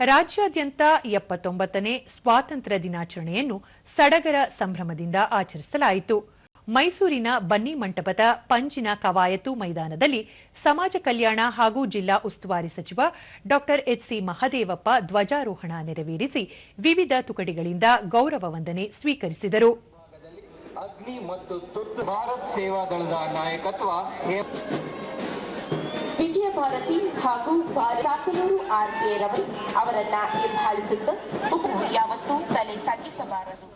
ರಾಜ್ಯಾದ್ಯಂತ ಎಪ್ಪತ್ತೊಂಬತ್ತನೇ ಸ್ವಾತಂತ್ರ್ಯ ದಿನಾಚರಣೆಯನ್ನು ಸಡಗರ ಸಂಭ್ರಮದಿಂದ ಆಚರಿಸಲಾಯಿತು. ಮೈಸೂರಿನ ಬನ್ನಿ ಮಂಟಪದ ಪಂಜಿನ ಕವಾಯತು ಮೈದಾನದಲ್ಲಿ ಸಮಾಜ ಕಲ್ಯಾಣ ಹಾಗೂ ಜಿಲ್ಲಾ ಉಸ್ತುವಾರಿ ಸಚಿವ ಡಾ ಎಚ್ಸಿ ಮಹದೇವಪ್ಪ ಧ್ವಜಾರೋಹಣ ನೆರವೇರಿಸಿ ವಿವಿಧ ತುಕಡಿಗಳಿಂದ ಗೌರವ ವಂದನೆ ಸ್ವೀಕರಿಸಿದರು. ಅಗ್ನಿ ಮತ್ತು ತುರ್ತು ಭಾರತ್ ಸೇವಾ ದಳದ ನಾಯಕತ್ವ ವಿಜಯ ಭಾರತಿ ಹಾಗೂ ಸಾಸನೂರು ಆರ್ ಕೆ ರವಿ ಅವರನ್ನ ಹಿಂಬಾಲಿಸುತ್ತ ಯಾವತ್ತೂ ತಲೆ ತಗ್ಗಿಸಬಾರದು.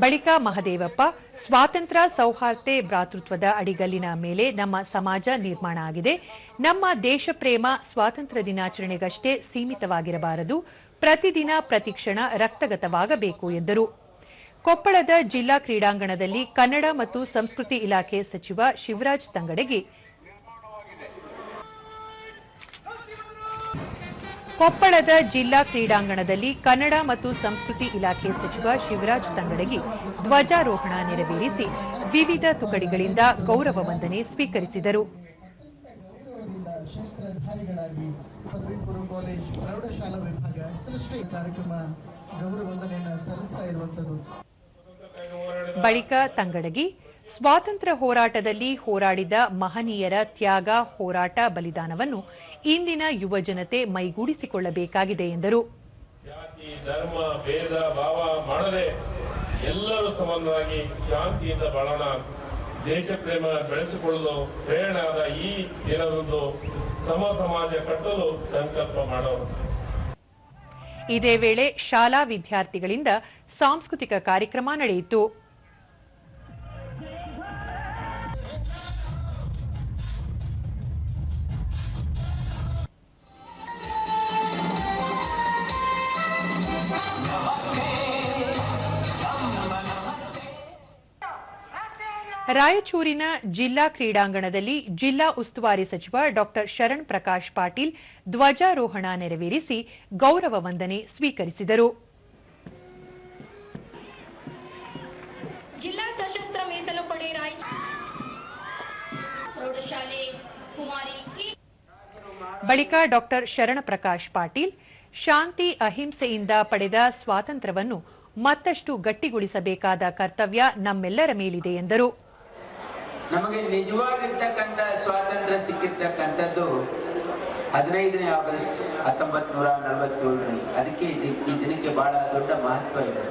ಬಳಿಕ ಮಹದೇವಪ್ಪ, ಸ್ವಾತಂತ್ರ್ಯ ಸೌಹಾರ್ದೆ ಭ್ರಾತೃತ್ವದ ಅಡಿಗಲ್ಲಿನ ಮೇಲೆ ನಮ್ಮ ಸಮಾಜ ನಿರ್ಮಾಣ ಆಗಿದೆ. ನಮ್ಮ ದೇಶ ಪ್ರೇಮ ಸ್ವಾತಂತ್ರ್ಯ ದಿನಾಚರಣೆಗಷ್ಟೇ ಸೀಮಿತವಾಗಿರಬಾರದು. ಪ್ರತಿದಿನ ಪ್ರತಿಕ್ಷಣ ರಕ್ತಗತವಾಗಬೇಕು ಎಂದರು. ಕೊಪ್ಪಳದ ಜಿಲ್ಲಾ ಕ್ರೀಡಾಂಗಣದಲ್ಲಿ ಕನ್ನಡ ಮತ್ತು ಸಂಸ್ಕೃತಿ ಇಲಾಖೆ ಸಚಿವ ಶಿವರಾಜ್ ತಂಗಡಗಿ. ಕೊಪ್ಪಳದ ಜಿಲ್ಲಾ ಕ್ರೀಡಾಂಗಣದಲ್ಲಿ ಕನ್ನಡ ಮತ್ತು ಸಂಸ್ಕೃತಿ ಇಲಾಖೆ ಸಚಿವ ಶಿವರಾಜ್ ತಂಗಡಗಿ ಧ್ವಜಾರೋಹಣ ನೆರವೇರಿಸಿ ವಿವಿಧ ತುಕಡಿಗಳಿಂದ ಗೌರವ ವಂದನೆ ಸ್ವೀಕರಿಸಿದರು. ಕಾರ್ಯಕ್ರಮ ಗೌರವ ವಂದನೆಯನ್ನು ಸಲ್ಲಿಸ್ತಾ ಬಳಿಕ ತಂಗಡಗಿ ಸ್ವಾತಂತ್ರ್ಯ ಹೋರಾಟದಲ್ಲಿ ಹೋರಾಡಿದ ಮಹನೀಯರ ತ್ಯಾಗ ಹೋರಾಟ ಬಲಿದಾನವನ್ನು ಇಂದಿನ ಯುವ ಜನತೆ ಮೈಗೂಡಿಸಿಕೊಳ್ಳಬೇಕಾಗಿದೆ ಎಂದರು. ಜಾತಿ ಧರ್ಮ ಭೇದ ಭಾವ ಮಾಡದೆ ಎಲ್ಲರೂ ಸಮಾನರಾಗಿ ಶಾಂತಿಯಿಂದ ಬಾಳೋಣ. ದೇಶ ಪ್ರೇಮ ಬೆಳೆಸಿಕೊಳ್ಳಲು ಪ್ರೇರಣಾದ ಈ ದಿನದಂದು ಸಮ ಸಮಾಜ ಕಟ್ಟಲು ಸಂಕಲ್ಪ ಮಾಡೋಣ ಇದೇ ವೇಳೆ ಶಾಲಾ ವಿದ್ಯಾರ್ಥಿಗಳಿಂದ ಸಾಂಸ್ಕೃತಿಕ ಕಾರ್ಯಕ್ರಮ ನಡೆಯಿತು. ರಾಯಚೂರಿನ ಜಿಲ್ಲಾ ಕ್ರೀಡಾಂಗಣದಲ್ಲಿ ಜಿಲ್ಲಾ ಉಸ್ತುವಾರಿ ಸಚಿವ ಡಾ ಶರಣ್ ಪ್ರಕಾಶ್ ಪಾಟೀಲ್ ಧ್ವಜಾರೋಹಣ ನೆರವೇರಿಸಿ ಗೌರವ ವಂದನೆ ಸ್ವೀಕರಿಸಿದರು. ಜಿಲ್ಲಾ ಸಶಸ್ತ್ರ ಮೀಸಲು ಪಡೆ ಪ್ರೌಢಶಾಲೆ ಕುಮಾರಿ ಬಳಿಕ ಡಾ ಶರಣಪ್ರಕಾಶ್ ಪಾಟೀಲ್ ಶಾಂತಿ ಅಹಿಂಸೆಯಿಂದ ಪಡೆದ ಸ್ವಾತಂತ್ರ್ಯವನ್ನು ಮತ್ತಷ್ಟು ಗಟ್ಟಿಗೊಳಿಸಬೇಕಾದ ಕರ್ತವ್ಯ ನಮ್ಮೆಲ್ಲರ ಮೇಲಿದೆ ಎಂದರು. ನಮಗೆ ನಿಜವಾಗಿರ್ತಕ್ಕಂಥ ಸ್ವಾತಂತ್ರ್ಯ ಸಿಕ್ಕಿರ್ತಕ್ಕಂಥದ್ದು ಹದಿನೈದನೇ ಆಗಸ್ಟ್ ಹತ್ತೊಂಬತ್ತು ನೂರ ನಲವತ್ತೇಳರಲ್ಲಿ. ಅದಕ್ಕೆ ಈ ದಿನಕ್ಕೆ ಬಹಳ ದೊಡ್ಡ ಮಹತ್ವ ಇದೆ.